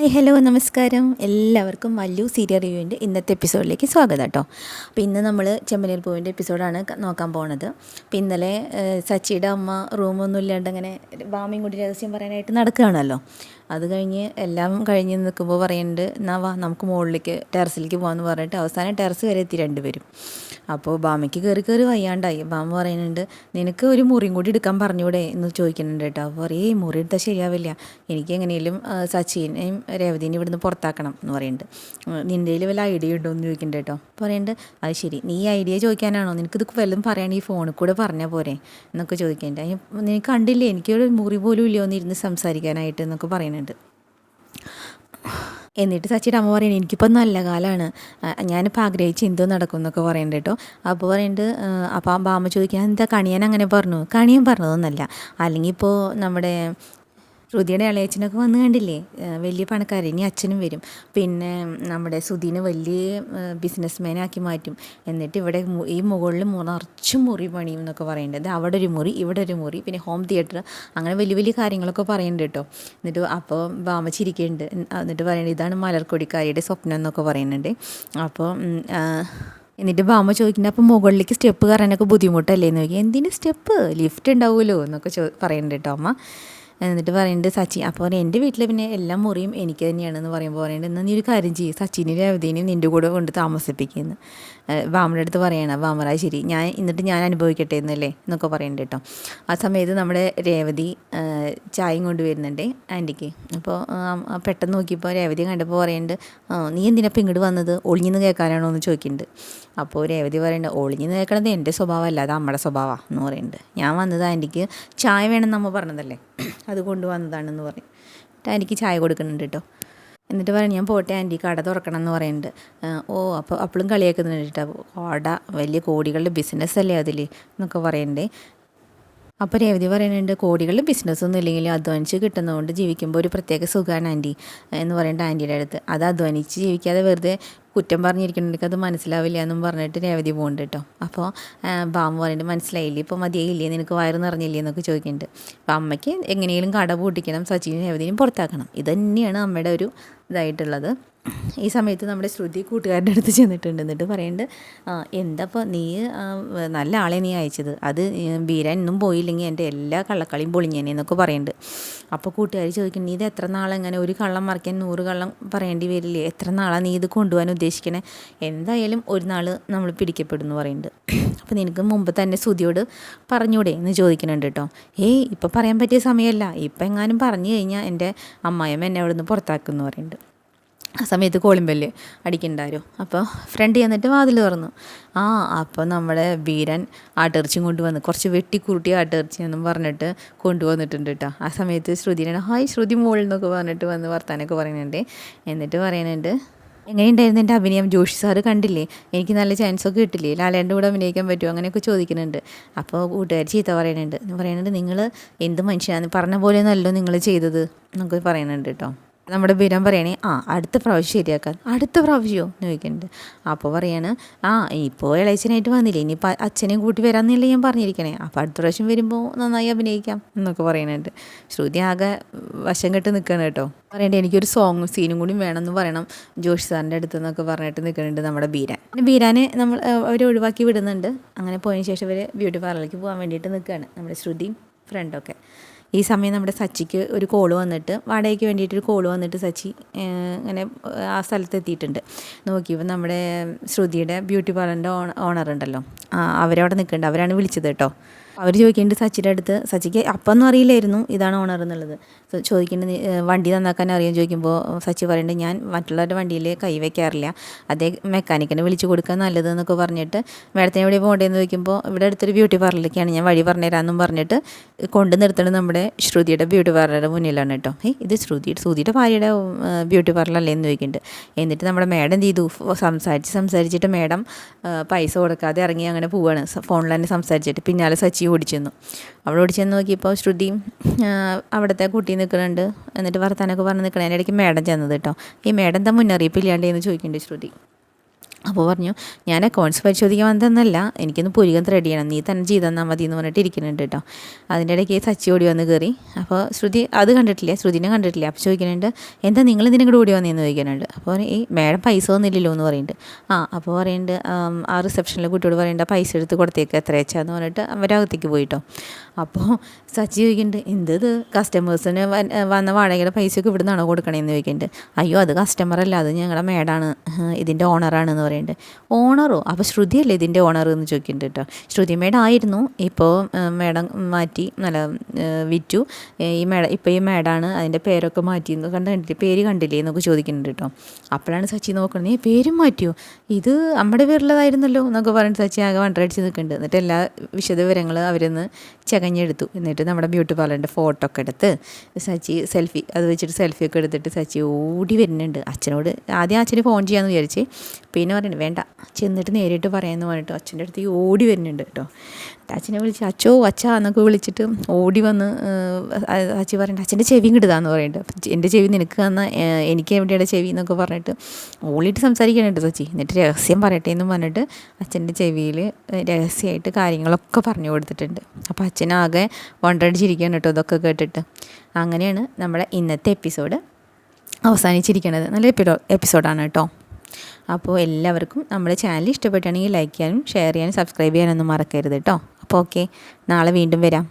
Hi hello നമസ്കാരം. എല്ലാവർക്കും വല്യു serial റിവ്യൂവിന്റെ ഇന്നത്തെ എപ്പിസോഡിലേക്ക് സ്വാഗതം കേട്ടോ. അപ്പോൾ ഇന്ന് നമ്മൾ ചെമ്മനീർ പൂവിന്റെ എപ്പിസോഡാണ് നോക്കാൻ പോണത്. അപ്പോൾ ഇന്നലെ സച്ചിയുടെ അമ്മ റൂമൊന്നും ഇല്ലാണ്ട് അങ്ങനെ ബാമയും കൂടി രഹസ്യം പറയാനായിട്ട് നടക്കുകയാണല്ലോ. അത് കഴിഞ്ഞ് എല്ലാം കഴിഞ്ഞ് നിൽക്കുമ്പോൾ പറയുന്നുണ്ട് എന്നാ വാ നമുക്ക് മുകളിലേക്ക് ടെറസിലേക്ക് പോകാമെന്ന് പറഞ്ഞിട്ട് അവസാനം ടെറസ് വരെ എത്തി രണ്ടുപേരും അപ്പോൾ ബാമയ്ക്ക് കയറി കയറി വയ്യാണ്ടായി. ബാമ പറയുന്നുണ്ട് നിനക്ക് ഒരു മുറിയും കൂടി എടുക്കാൻ പറഞ്ഞൂടെ? എന്ന് ചോദിക്കുന്നുണ്ട് കേട്ടോ. അപ്പോൾ പറയും "ഏയ് മുറി എടുത്താൽ ശരിയാവില്ല. എനിക്ക് എങ്ങനെയും സച്ചിനെയും രേവതിനെയും ഇവിടുന്ന് പുറത്താക്കണം എന്ന് പറയുന്നുണ്ട് നിന്റെ വല്ല ഐഡിയ ഉണ്ടോ? എന്ന് ചോദിക്കുന്നുണ്ട് കേട്ടോ. പറയുന്നുണ്ട് അത് ശരി. നീ ഐഡിയ ചോദിക്കാനാണോ? നിനക്ക് നിനക്കിത് വല്ലതും പറയുകയാണെങ്കിൽ ഈ ഫോണിൽ കൂടെ പറഞ്ഞാൽ പോരെ? എന്നൊക്കെ ചോദിക്കുന്നുണ്ട്. നീ കണ്ടില്ലേ? എനിക്കൊരു മുറി പോലും ഇല്ലയോ എന്ന് സംസാരിക്കാനായിട്ട് എന്നൊക്കെ പറയുന്നുണ്ട് എന്നിട്ട് സച്ചിയുടെ അമ്മ പറയുന്നത് എനിക്കിപ്പോൾ നല്ല കാലമാണ് ഞാനിപ്പോൾ ആഗ്രഹിച്ച് എന്തോ നടക്കും എന്നൊക്കെ പറയുന്നുണ്ട് കേട്ടോ. അപ്പോൾ പറയുന്നുണ്ട് അപ്പോൾ ആ ബാമ്മ ചോദിക്കാൻ എന്താ കണിയാൻ? അങ്ങനെ പറഞ്ഞു. കണിയൻ പറഞ്ഞതൊന്നല്ല. അല്ലെങ്കിൽ ഇപ്പോൾ നമ്മുടെ ശ്രുതിയുടെ ഇളയച്ചനൊക്കെ വന്ന് കണ്ടില്ലേ? വലിയ പണക്കാരൻ ഇനി അച്ഛനും വരും. പിന്നെ നമ്മുടെ സുധീനെ വലിയ ബിസിനസ് മാനാക്കി മാറ്റും. എന്നിട്ട് ഇവിടെ ഈ മുകളിൽ മുറച്ച് മുറി പണിയും എന്നൊക്കെ പറയേണ്ടത് അവിടെ ഒരു മുറി ഇവിടെ ഒരു മുറി പിന്നെ ഹോം തിയേറ്റർ അങ്ങനെ വലിയ വലിയ കാര്യങ്ങളൊക്കെ പറയുന്നുണ്ട് കേട്ടോ. എന്നിട്ട് അപ്പോൾ ബാമ ചിരിക്കുന്നുണ്ട് എന്നിട്ട് പറയുന്നത് ഇതാണ് മലർക്കൊടിക്കാരിയുടെ സ്വപ്നം എന്നൊക്കെ പറയുന്നുണ്ട് അപ്പോൾ എന്നിട്ട് ബാമ ചോദിക്കുന്നത് അപ്പോൾ മുകളിലേക്ക് സ്റ്റെപ്പ് കയറാനൊക്കെ ബുദ്ധിമുട്ടല്ലേ? എന്ന് ചോദിക്കും എന്തിന് സ്റ്റെപ്പ്? ലിഫ്റ്റ് ഉണ്ടാവുമല്ലോ എന്നൊക്കെ ചോ പറയുന്നുണ്ട് കേട്ടോ അമ്മ. എന്നിട്ട് പറയുന്നുണ്ട് സച്ചി അപ്പോൾ എന്റെ വീട്ടിൽ പിന്നെ എല്ലാ മുറിയും എനിക്ക് തന്നെയാണെന്ന് പറയുമ്പോൾ പറയുന്നുണ്ട് എന്നാൽ നീ ഒരു കാര്യം ചെയ്യും സച്ചിനെയും രവതീനെയും നിന്റെ കൂടെ കൊണ്ട് താമസിപ്പിക്കുന്നു. ബാമയുടെ അടുത്ത് പറയണം വാമറായ ശരി ഞാൻ എന്നിട്ട് ഞാൻ അനുഭവിക്കട്ടെ എന്നല്ലേ? എന്നൊക്കെ പറയുന്നുണ്ട് കേട്ടോ. ആ സമയത്ത് നമ്മുടെ രേവതി ചായയും കൊണ്ട് വരുന്നുണ്ട് ആന്റിക്ക്. അപ്പോൾ പെട്ടെന്ന് നോക്കിയപ്പോൾ രേവതി കണ്ടപ്പോൾ പറയുന്നുണ്ട് "ആ, നീ എന്തിനപ്പം ഇങ്ങോട്ട് വന്നത്? ഒളിഞ്ഞെന്ന് കേൾക്കാനാണോ? എന്ന് ചോദിക്കുന്നുണ്ട്. അപ്പോൾ രേവതി പറയുന്നുണ്ട് ഒളിഞ്ഞെന്ന് കേൾക്കണത് എന്റെ സ്വഭാവമല്ല അത് നമ്മുടെ സ്വഭാവമാണ് എന്ന് പറയുന്നുണ്ട്. ഞാൻ വന്നത് ആന്റിക്ക് ചായ വേണമെന്ന് അമ്മ പറഞ്ഞതല്ലേ? അത് കൊണ്ടുവന്നതാണെന്ന് പറയും എന്നിട്ട് ആന്റിക്ക് ചായ കൊടുക്കുന്നുണ്ട് കേട്ടോ. എന്നിട്ട് പറയാം ഞാൻ പോട്ടെ ആന്റി കട തുറക്കണം എന്ന് പറയുന്നുണ്ട്. ഓ അപ്പോൾ അപ്പോഴും കളിയാക്കുന്നുണ്ട് കേട്ടോ. കട വലിയ കോടികളുടെ ബിസിനസ് അല്ലേ അതിൽ എന്നൊക്കെ പറയണ്ടേ അപ്പോൾ രേവതി പറയുന്നുണ്ട് കോടികളുടെ ബിസിനസ്സൊന്നും ഇല്ലെങ്കിൽ അധ്വാനിച്ച് കിട്ടുന്നതുകൊണ്ട് ജീവിക്കുമ്പോൾ ഒരു പ്രത്യേക സുഖമാണ് ആന്റി എന്ന് പറയുന്നുണ്ട് ആന്റിയുടെ അടുത്ത്. അത് അധ്വാനിച്ച് ജീവിക്കാതെ വെറുതെ കുറ്റം പറഞ്ഞിരിക്കുന്നുണ്ടെങ്കിൽ അത് മനസ്സിലാവില്ല എന്നും പറഞ്ഞിട്ട് രേവതി പോകുന്നുണ്ട് കേട്ടോ. അപ്പോൾ ബാമ പറഞ്ഞിട്ട് മനസ്സിലായില്ലേ? ഇപ്പോൾ മതിയായില്ലേ? നിനക്ക് വയറ് നിറഞ്ഞില്ലേ? എന്നൊക്കെ ചോദിക്കുന്നുണ്ട്. അപ്പോൾ അമ്മയ്ക്ക് എങ്ങനെയും കട പൂട്ടിക്കണം സച്ചിനും രേവതിനും പുറത്താക്കണം. ഇത് തന്നെയാണ് അമ്മയുടെ ഒരു ഇതായിട്ടുള്ളത്. ഈ സമയത്ത് നമ്മുടെ ശ്രുതി കൂട്ടുകാരുടെ അടുത്ത് ചെന്നിട്ടുണ്ട്. എന്നിട്ട് പറയുന്നുണ്ട് "ആ, എന്താപ്പോൾ നീ നല്ല ആളെ നീ അയച്ചത്. അത് ബീരാൻ ഇന്നും പോയില്ലെങ്കിൽ എന്റെ എല്ലാ കള്ളക്കളിയും പൊളിഞ്ഞേനെ എന്നൊക്കെ പറയുന്നുണ്ട് അപ്പോൾ കൂട്ടുകാർ ചോദിക്കുന്നു നീ ഇത് എത്ര നാളെങ്ങനെ ഒരു കള്ളം മറിക്കാൻ നൂറ് കള്ളം പറയേണ്ടി വരില്ലേ? എത്ര നാളാണ് നീ ഇത് കൊണ്ടുപോകാൻ ഉദ്ദേശിക്കണേ. എന്തായാലും ഒരു നാൾ നമ്മൾ പിടിക്കപ്പെടും എന്ന് പറയുന്നുണ്ട്. അപ്പോൾ നിനക്ക് മുമ്പ് തന്നെ സുതിയോട് പറഞ്ഞൂടെ എന്ന് ചോദിക്കുന്നുണ്ട് കേട്ടോ. ഏയ് ഇപ്പം പറയാൻ പറ്റിയ സമയമല്ല. ഇപ്പം എങ്ങാനും പറഞ്ഞു കഴിഞ്ഞാൽ എന്റെ അമ്മായിയമ്മ എന്നെ അവിടെ നിന്ന് പുറത്താക്കുമെന്ന് പറയുന്നുണ്ട്. ആ സമയത്ത് കോളിമ്പല്ല് അടിക്കണ്ടാരോ അപ്പോൾ ഫ്രണ്ട് ചെന്നിട്ട് വാതിൽ തുറന്നു. ആ അപ്പോൾ നമ്മുടെ വീരൻ ആട്ടിറച്ചിയും കൊണ്ടുവന്ന് കുറച്ച് വെട്ടിക്കുരുട്ടി ആട്ടിറച്ചി എന്നും പറഞ്ഞിട്ട് കൊണ്ടുവന്നിട്ടുണ്ട് കേട്ടോ. ആ സമയത്ത് ശ്രുതിനാണ് ഹായ് ശ്രുതി മോളിൽ എന്നൊക്കെ പറഞ്ഞിട്ട് വന്ന് വർത്താനൊക്കെ പറയുന്നുണ്ട്. എന്നിട്ട് പറയുന്നുണ്ട് എങ്ങനെയുണ്ടായിരുന്നു എന്റെ അഭിനയം? ജോഷി സാറ് കണ്ടില്ലേ? എനിക്ക് നല്ല ചാൻസ് ഒക്കെ കിട്ടില്ലേ? ലാലേന്റെ കൂടെ അഭിനയിക്കാൻ പറ്റുമോ? അങ്ങനെയൊക്കെ ചോദിക്കുന്നുണ്ട്. അപ്പോൾ കൂട്ടുകാർ ചീത്ത പറയുന്നുണ്ട്. പറയുന്നുണ്ട് നിങ്ങൾ എന്ത് മനുഷ്യനാണ് പറഞ്ഞ പോലെ നല്ലോ നിങ്ങൾ ചെയ്തത്. എന്നൊക്കെ പറയുന്നുണ്ട് കേട്ടോ. നമ്മുടെ ബിരാൻ പറയണേ. ആ അടുത്ത പ്രാവശ്യം ശരിയാക്കാൻ അടുത്ത പ്രാവശ്യമോ എന്ന് ചോദിക്കുന്നുണ്ട്. അപ്പോൾ പറയാണ് ആ ഇപ്പോൾ ഇളയച്ചനായിട്ട് വന്നില്ലേ. ഇനിയിപ്പോൾ അച്ഛനെയും കൂട്ടി വരാമെന്നില്ല ഞാൻ പറഞ്ഞിരിക്കണേ. അപ്പോൾ അടുത്ത പ്രാവശ്യം വരുമ്പോൾ നന്നായി അഭിനയിക്കാം എന്നൊക്കെ പറയുന്നുണ്ട് ശ്രുതി ആകെ വശം കെട്ട് നിൽക്കണം കേട്ടോ. പറയണ്ടേ എനിക്കൊരു സോങ് സീനും കൂടി വേണമെന്ന് പറയണം. ജോഷി സാറിന്റെ അടുത്ത് നിന്നൊക്കെ പറഞ്ഞിട്ട് നിൽക്കുന്നുണ്ട് നമ്മുടെ ബീരാൻ. പിന്നെ ബീരാനെ നമ്മൾ അവർ ഒഴിവാക്കി വിടുന്നുണ്ട്. അങ്ങനെ പോയതിന് ശേഷം അവർ ബ്യൂട്ടി പാർലറിലേക്ക് പോകാൻ വേണ്ടിയിട്ട് നിൽക്കുകയാണ് നമ്മുടെ ശ്രുതിയും ഫ്രണ്ടൊക്കെ ഈ സമയം നമ്മുടെ സച്ചിക്ക് ഒരു കോൾ വന്നിട്ട് വാടകയ്ക്ക് വേണ്ടിയിട്ടൊരു കോൾ വന്നിട്ട് സച്ചി ഇങ്ങനെ ആ സ്ഥലത്ത് എത്തിയിട്ടുണ്ട് നോക്കിയപ്പോൾ നമ്മുടെ ശ്രുതിയുടെ ബ്യൂട്ടി പാർലറിന്റെ ഓണർ ഉണ്ടല്ലോ. അവരവിടെ നിൽക്കുന്നുണ്ട്. അവരാണ് വിളിച്ചത് കേട്ടോ. അവർ ചോദിക്കേണ്ടത് സച്ചിയുടെ അടുത്ത് സച്ചിക്ക് അപ്പൊന്നും അറിയില്ലായിരുന്നു ഇതാണ് ഓണർ എന്നുള്ളത്. സോ ചോദിക്കുന്നുണ്ട് "നീ, ഏഹ്, വണ്ടി നന്നാക്കാൻ അറിയാൻ ചോദിക്കുമ്പോൾ സച്ചി പറയുന്നുണ്ട് ഞാൻ മറ്റുള്ളവരുടെ വണ്ടിയിൽ കൈവയ്ക്കാറില്ല അതേ മെക്കാനിക്കിനെ വിളിച്ചു കൊടുക്കാൻ നല്ലതെന്നൊക്കെ പറഞ്ഞിട്ട് മേഡത്തിന് എവിടെ പോകേണ്ടതെന്ന് ചോദിക്കുമ്പോൾ ഇവിടെ അടുത്തൊരു ബ്യൂട്ടി പാർലറിലേക്കാണ് ഞാൻ വഴി പറഞ്ഞുതരാമെന്നും പറഞ്ഞിട്ട് കൊണ്ടു നിർത്തണത് നമ്മുടെ ശ്രുതിയുടെ ബ്യൂട്ടി പാർലറുടെ മുന്നിലാണ് കേട്ടോ. ഏയ് ഇത് ശ്രുതി ശ്രുതിയുടെ ഭാര്യയുടെ ബ്യൂട്ടി പാർലറല്ലേ എന്ന് ചോദിക്കുന്നുണ്ട് എന്നിട്ട് നമ്മുടെ മേഡം എന്ത് ചെയ്തു? സംസാരിച്ച് സംസാരിച്ചിട്ട് മേഡം പൈസ കൊടുക്കാതെ ഇറങ്ങി അങ്ങനെ പോവുകയാണ് ഫോണിൽ തന്നെ സംസാരിച്ചിട്ട്. പിന്നാലെ സച്ചി ഓടിച്ചെന്നു. അവിടെ ഓടിച്ചെന്ന് നോക്കിയപ്പോൾ ശ്രുതി അവിടുത്തെ കുട്ടി നിൽക്കുന്നുണ്ട് എന്നിട്ട് വർത്താനൊക്കെ പറഞ്ഞ് നിൽക്കണം. അതിന്റെ ഇടയ്ക്ക് മേഡം ചെന്നത് കേട്ടോ. ഈ മേഡം എന്താ മുന്നറിയിപ്പ് ഇല്ലാണ്ട് എന്ന് ചോദിക്കുന്നുണ്ട് ശ്രുതി. അപ്പോൾ പറഞ്ഞു ഞാൻ അക്കൗണ്ട്സ് പരിശോധിക്കാൻ വന്നതെന്നല്ല എനിക്കൊന്ന് പുരികം ത്രെഡ് ചെയ്യണം. നീ തന്നെ ചെയ്ത് തന്നാൽ മതി എന്ന് പറഞ്ഞിട്ട് ഇരിക്കുന്നുണ്ട് കേട്ടോ. അതിന്റെ ഇടയ്ക്ക് സച്ചി ഓടി വന്ന് കയറി അപ്പോൾ ശ്രുതി അത് കണ്ടിട്ടില്ല? ശ്രുതിനെ കണ്ടിട്ടില്ല? അപ്പോൾ ചോദിക്കുന്നുണ്ട് എന്താ നിങ്ങൾ ഇതിനെ കൂടെ ഓടി വന്നതെന്ന് ചോദിക്കുന്നുണ്ട്. അപ്പോൾ ഈ മേഡം പൈസ ഒന്നുമില്ലല്ലോ എന്ന് പറയുന്നുണ്ട്. ആ അപ്പോൾ പറയുന്നുണ്ട് ആ റിസപ്ഷനിലെ കുട്ടിയോട് പറയുന്നുണ്ട് പൈസ എടുത്ത് കൊടുത്തേക്ക് എത്ര വെച്ചാന്ന് പറഞ്ഞിട്ട് അവരകത്തേക്ക് പോയിട്ടോ അപ്പോൾ സച്ചി ചോദിക്കുന്നുണ്ട് എന്തത്? കസ്റ്റമേഴ്സിന് വന്ന വാടകയുടെ പൈസയൊക്കെ ഇവിടെ നിന്നാണോ കൊടുക്കണേന്ന് ചോദിക്കുന്നുണ്ട്. അയ്യോ അത് കസ്റ്റമർ അല്ല അത് ഞങ്ങളുടെ മേഡാണ് ഇതിന്റെ ഓണറാണെന്ന് പറയുന്നുണ്ട്. ഓണറോ അപ്പോൾ ശ്രുതിയല്ലേ ഇതിന്റെ ഓണർ എന്ന് ചോദിക്കുന്നുണ്ട് കേട്ടോ. ശ്രുതി മേഡായിരുന്നു ഇപ്പോൾ മേഡം മാറ്റി നല്ല വിറ്റു. ഈ മേഡ ഇപ്പോൾ ഈ മേഡാണ് അതിന്റെ പേരൊക്കെ മാറ്റി എന്ന് കണ്ട് കണ്ടില്ലേ പേര് കണ്ടില്ലേ എന്നൊക്കെ ചോദിക്കുന്നുണ്ട് കേട്ടോ. അപ്പോഴാണ് സച്ചി നോക്കുന്നത് പേര് പേരും മാറ്റിയോ? ഇത് നമ്മുടെ പേരിലതായിരുന്നല്ലോ എന്നൊക്കെ പറഞ്ഞിട്ട് സച്ചി ആകെ വണ്ടറടിച്ച് നിൽക്കുന്നുണ്ട്. എന്നിട്ട് എല്ലാ വിശദവിവരങ്ങൾ അവരൊന്ന് ചകഞ്ഞെടുത്തു എന്നിട്ട് നമ്മുടെ ബ്യൂട്ടി പാർലറിന്റെ ഫോട്ടോ ഒക്കെ എടുത്ത് സച്ചി സെൽഫി അത് വെച്ചിട്ട് സെൽഫി ഒക്കെ എടുത്തിട്ട് സച്ചി ഓടി വരുന്നുണ്ട്. അച്ഛനോട് ആദ്യം അച്ഛന് ഫോൺ ചെയ്യാമെന്ന് വിചാരിച്ച്. പിന്നെ പറയുന്നത് വേണ്ട ചെന്നിട്ട് നേരിട്ട് പറയാമെന്ന് പറഞ്ഞിട്ട് അച്ഛന്റെ അടുത്ത് ഓടി വരുന്നുണ്ട് കേട്ടോ അച്ഛനെ വിളിച്ച് അച്ഛോ അച്ഛാ എന്നൊക്കെ വിളിച്ചിട്ട് ഓടി വന്ന് അച്ഛൻ പറയുന്നത് അച്ഛന്റെ ചെവി കിടുതാന്ന് പറയുന്നുണ്ട് എന്റെ ചെവി നിനക്ക് തന്ന എനിക്ക് എവിടെയുടെ ചെവി എന്നൊക്കെ പറഞ്ഞിട്ട് ഓളിയിട്ട് സംസാരിക്കാനുണ്ട് സച്ചി. എന്നിട്ട് രഹസ്യം പറയട്ടെ എന്ന് പറഞ്ഞിട്ട് അച്ഛന്റെ ചെവിയിൽ രഹസ്യമായിട്ട് കാര്യങ്ങളൊക്കെ പറഞ്ഞു കൊടുത്തിട്ടുണ്ട്. അപ്പോൾ അച്ഛനാകെ വണ്ടടിച്ചിരിക്കുകയാണ് കേട്ടോ ഇതൊക്കെ കേട്ടിട്ട്. അങ്ങനെയാണ് നമ്മുടെ ഇന്നത്തെ എപ്പിസോഡ് അവസാനിച്ചിരിക്കുന്നത്. നല്ല എപ്പിഡോ എപ്പിസോഡാണ് കേട്ടോ. അപ്പോൾ എല്ലാവർക്കും നമ്മുടെ ചാനൽ ഇഷ്ടപ്പെട്ടാണെങ്കിൽ ലൈക്ക് ചെയ്യാനും ഷെയർ ചെയ്യാനും സബ്സ്ക്രൈബ് ചെയ്യാനൊന്നും മറക്കരുത് കേട്ടോ. അപ്പോൾ ഓക്കെ നാളെ വീണ്ടും വരാം.